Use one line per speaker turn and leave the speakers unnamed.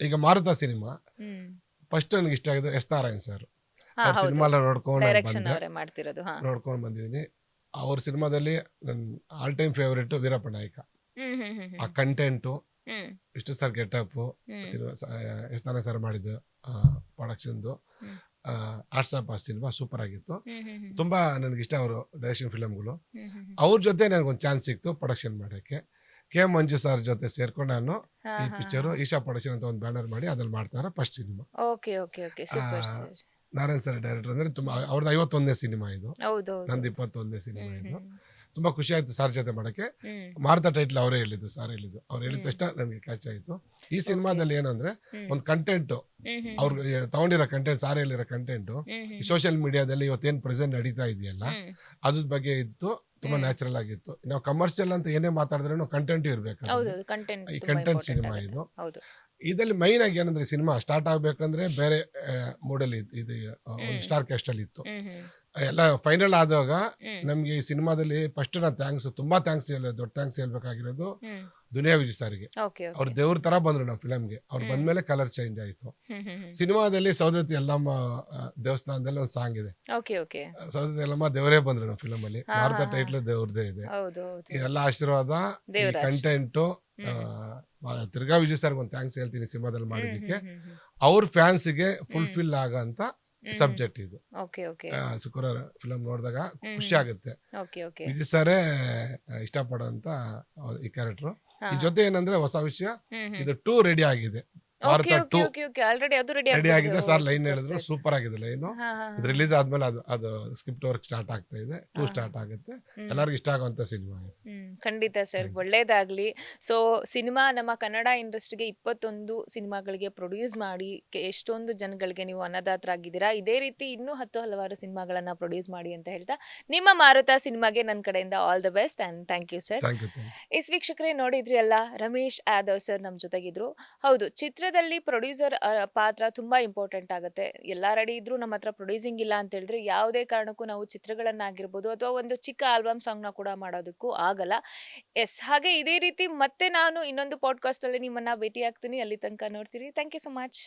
ಈಗ ಮಾರುತ cinema first ನನಗೆ ಇಷ್ಟ ಆಗಿದ್ದು ಎಸ್ ನಾರಾಯಣ್ ಸರ್. ಅವ್ರ ಸಿನಿಮಾ ಎಲ್ಲ ನೋಡ್ಕೊಂಡು ಬಂದೆ. ನೋಡ್ಕೊಂಡು ಬಂದಿದ್ದೀನಿ. ಅವ್ರ ಸಿನಿಮಾದಲ್ಲಿ ನನ್ನ ಆಲ್ ಟೈಮ್ ಫೇವ್ರೇಟ್ ವೀರಪ್ಪ ನಾಯಕ. ಆ ಕಂಟೆಂಟು ಇಷ್ಟು sir
getup
cinema S Narayan sir ಮಾಡಿದ್ದು ಪ್ರೊಡಕ್ಷನ್ದು
ಹ್ಮ್.
ಆಟ್ಸಪ್ ಆ ಸಿನಿಮಾ ಸೂಪರ್ ಆಗಿತ್ತು. ತುಂಬಾ ನನಗೆ ಇಷ್ಟ ಅವರು ಡೈರೆಕ್ಷನ್ ಫಿಲಮ್ಗಳು. ಅವ್ರ ಜೊತೆ ನನಗೊಂದು ಚಾನ್ಸ್ ಸಿಕ್ತು ಪ್ರೊಡಕ್ಷನ್ ಮಾಡೋಕ್ಕೆ. ಕೆ ಮಂಜು ಸರ್ ಜೊತೆ ಸೇರ್ಕೊಂಡು ನಾನು
ಹಾ,
ಈ ಪಿಕ್ಚರ್
ಪಿಕ್ಚರು
ಈಶಾ ಪ್ರೊಡಕ್ಷನ್ ಅಂತ ಒಂದು ಬ್ಯಾನರ್ ಮಾಡಿ ಅದ್ರಲ್ಲಿ ಮಾಡ್ತಾರೆ first cinema
okay okay okay super
ಆ,
ಸರ್
ನಾರಾಯಣ್ ಸರ್ ಡೈರೆಕ್ಟರ್ ಅಂದ್ರೆ ತುಂಬಾ ಅವ್ರದ್ದು ಐವತ್ತೊಂದನೇ ಸಿನಿಮಾ ಇದು.
ಹೌದು
ನಂದು ಇಪ್ಪತ್ತೊಂದನೇ ಸಿನಿಮಾ ಇದು. ತುಂಬಾ ಖುಷಿ ಆಯ್ತು ಸರ್ ಜೊತೆ ಮಾಡಕ್ಕೆ. ಮಾರ್ತಾ ಟೈಟ್ಲ್ ಅವರೇ ಹೇಳಿದ್ದು ಸರ್ ಹೇಳಿದ್ದು. ಅವ್ರು ಹೇಳಿದ ತಕ್ಷಣ ನನಗೆ ಕ್ಯಾಚ್ ಆಯಿತು. ಈ ಸಿನಿಮಾದಲ್ಲಿ ಏನಂದ್ರೆ ಒಂದು ಕಂಟೆಂಟ್ ಅವ್ರು ತಗೊಂಡಿರೋ ಕಂಟೆಂಟ್ ಸಾರ್ ಹೇಳಿರೋ ಕಂಟೆಂಟ್ ಸೋಷಿಯಲ್ ಮೀಡಿಯಾದಲ್ಲಿ ಇವತ್ತೇನು ಪ್ರೆಸೆಂಟ್ ನಡೀತಾ ಇದೆಯಲ್ಲ ಅದ್ರ ಬಗ್ಗೆ ಇತ್ತು. ತುಂಬಾ ನ್ಯಾಚುರಲ್ ಆಗಿತ್ತು. ನಾವು ಕಮರ್ಷಿಯಲ್ ಅಂತ ಏನೇ ಮಾತಾಡಿದ್ರೆ ಕಂಟೆಂಟ್ ಇರಬೇಕು ಈ ಕಂಟೆಂಟ್ ಸಿನಿಮಾ ಇದು. ಇದರಲ್ಲಿ ಮೈನ್ ಆಗಿ ಏನಂದ್ರೆ ಸಿನಿಮಾ ಸ್ಟಾರ್ಟ್ ಆಗ್ಬೇಕಂದ್ರೆ ಬೇರೆ ಮೂಡಲ್ಲಿ ಇದು. ಸ್ಟಾರ್ ಕ್ಯಾಸ್ಟ್ ಅಲ್ಲಿ ಇತ್ತು. ಎಲ್ಲ ಫೈನಲ್ ಆದಾಗ ನಮ್ಗೆ ಈ ಸಿನಿಮಾದಲ್ಲಿ ಫಸ್ಟ್ ನಾನು ಥ್ಯಾಂಕ್ಸ್ ತುಂಬಾ ಥ್ಯಾಂಕ್ಸ್ ಹೇಳ ದೊಡ್ಡ ಥ್ಯಾಂಕ್ಸ್ ಹೇಳ್ಬೇಕಾಗಿರೋದು ದುನಿಯಾ ವಿಜಯ್ ಸಾರಿಗೆ. ಅವ್ರ ದೇವ್ರ ತರ ಬಂದ್ರು ನಾವು ಫಿಲಮ್ಗೆ ಅವ್ರು. ಬಂದ್ಮೇಲೆ ಕಲರ್ ಚೇಂಜ್ ಆಯ್ತು. ಸಿನಿಮಾದಲ್ಲಿ ಸೌದತ್ತಿ ಎಲ್ಲಮ್ಮ ದೇವಸ್ಥಾನದಲ್ಲಿ ಒಂದು ಸಾಂಗ್ ಇದೆ. ಸೌದತ್ತಿ ಎಲ್ಲಮ್ಮ ದೇವರೇ ಬಂದ್ರು ನಾವು ಫಿಲಮ್ ಅಲ್ಲಿ. ಭಾರತ. ಟೈಟ್ಲ್ ದೇವ್ರದೇ ಇದೆ. ಇದೆಲ್ಲ ಆಶೀರ್ವಾದ ಕಂಟೆಂಟು. ತಿರ್ಗಾ ವಿಜಯ್ ಸರ್ಗೆ ಒಂದು ಥ್ಯಾಂಕ್ಸ್ ಹೇಳ್ತೀನಿ ಸಿನಿಮಾದಲ್ಲಿ
ಮಾಡಿದಕ್ಕೆ.
ಅವ್ರ ಫ್ಯಾನ್ಸ್ಗೆ ಫುಲ್ಫಿಲ್ ಆಗಂತ ಸಬ್ಜೆಕ್ಟ್ ಇದು. ಶುಕ್ರವಾರ ಫಿಲಮ್ ನೋಡಿದಾಗ ಖುಷಿ ಆಗುತ್ತೆ. ವಿಜಯ್ ಸರೇ ಇಷ್ಟಪಡೋಂತ ಈ ಕ್ಯಾರೆಕ್ಟರ್ ಈ ಜೊತೆ ಏನಂದ್ರೆ ಹೊಸ ವಿಷಯ. ಇದು ಟೂ ರೆಡಿ ಆಗಿದೆ. ಭಾರತ
ರೆಡಿ
ಆಗಿದೆ ಸರ್ ಲೈನ್ ಹೇಳಿದ್ರು. ಸೂಪರ್ ಆಗಿದೆ ಲೈನು ಇದು ರಿಲೀಸ್ ಆದ್ಮೇಲೆ ಅದು ಅದು ಸ್ಕ್ರಿಪ್ಟ್ ವರ್ಕ್ ಸ್ಟಾರ್ಟ್ ಆಗ್ತಾ ಇದೆ. ಟೂ ಸ್ಟಾರ್ಟ್ ಆಗುತ್ತೆ. ಎಲ್ಲರಿಗೂ ಇಷ್ಟ ಆಗುವಂತ ಸಿನಿಮಾ
ಖಂಡಿತ ಸರ್ ಒಳ್ಳೇದಾಗ್ಲಿ. ಸೊ ಸಿನಿಮಾ ನಮ್ಮ ಕನ್ನಡ ಇಂಡಸ್ಟ್ರಿಗೆ ಇಪ್ಪತ್ತೊಂದು ಸಿನಿಮಾಗಳಿಗೆ ಪ್ರೊಡ್ಯೂಸ್ ಮಾಡಿ ಎಷ್ಟೊಂದು ಜನಗಳಿಗೆ ನೀವು ಅನ್ನದಾತರಾಗಿದ್ದೀರಾ ಇದೇ ರೀತಿ ಇನ್ನೂ ಹತ್ತು ಹಲವಾರು ಸಿನಿಮಾಗಳನ್ನ ಪ್ರೊಡ್ಯೂಸ್ ಮಾಡಿ ಅಂತ ಹೇಳ್ತಾ ನಿಮ್ಮ ಮಾರುತ ಸಿನಿಮಾಗೆ ನನ್ನ ಕಡೆಯಿಂದ all the best and thank you sir yes ವೀಕ್ಷಕರೇ ನೋಡಿದ್ರಿ ಅಲ್ಲ ರಮೇಶ್ ಯಾದವ್ ಸರ್ ನಮ್ಮ ಜೊತೆಗಿದ್ರು. ಹೌದು ಚಿತ್ರದಲ್ಲಿ ಪ್ರೊಡ್ಯೂಸರ್ ಪಾತ್ರ ತುಂಬಾ ಇಂಪಾರ್ಟೆಂಟ್ ಆಗುತ್ತೆ. ಎಲ್ಲ ರೆಡಿ ಇದ್ರೂ ನಮ್ಮ ಹತ್ರ ಪ್ರೊಡ್ಯೂಸಿಂಗ್ ಇಲ್ಲ ಅಂತ ಹೇಳಿದ್ರೆ ಯಾವುದೇ ಕಾರಣಕ್ಕೂ ನಾವು ಚಿತ್ರಗಳನ್ನಾಗಿರ್ಬೋದು ಅಥವಾ ಒಂದು ಚಿಕ್ಕ ಆಲ್ಬಮ್ ಸಾಂಗ್ನ ಕೂಡ ಮಾಡೋದಕ್ಕೂ ಆಗಲ್ಲ. ಎಸ್ ಹಾಗೆ ಇದೇ ರೀತಿ ಮತ್ತೆ ನಾನು ಇನ್ನೊಂದು ಪಾಡ್ಕಾಸ್ಟ್ ಅಲ್ಲಿ ನಿಮ್ಮನ್ನ ಭೇಟಿ ಆಗ್ತೀನಿ ಅಲ್ಲಿ ತನಕ ನೋಡ್ತೀರಿ. Thank you so much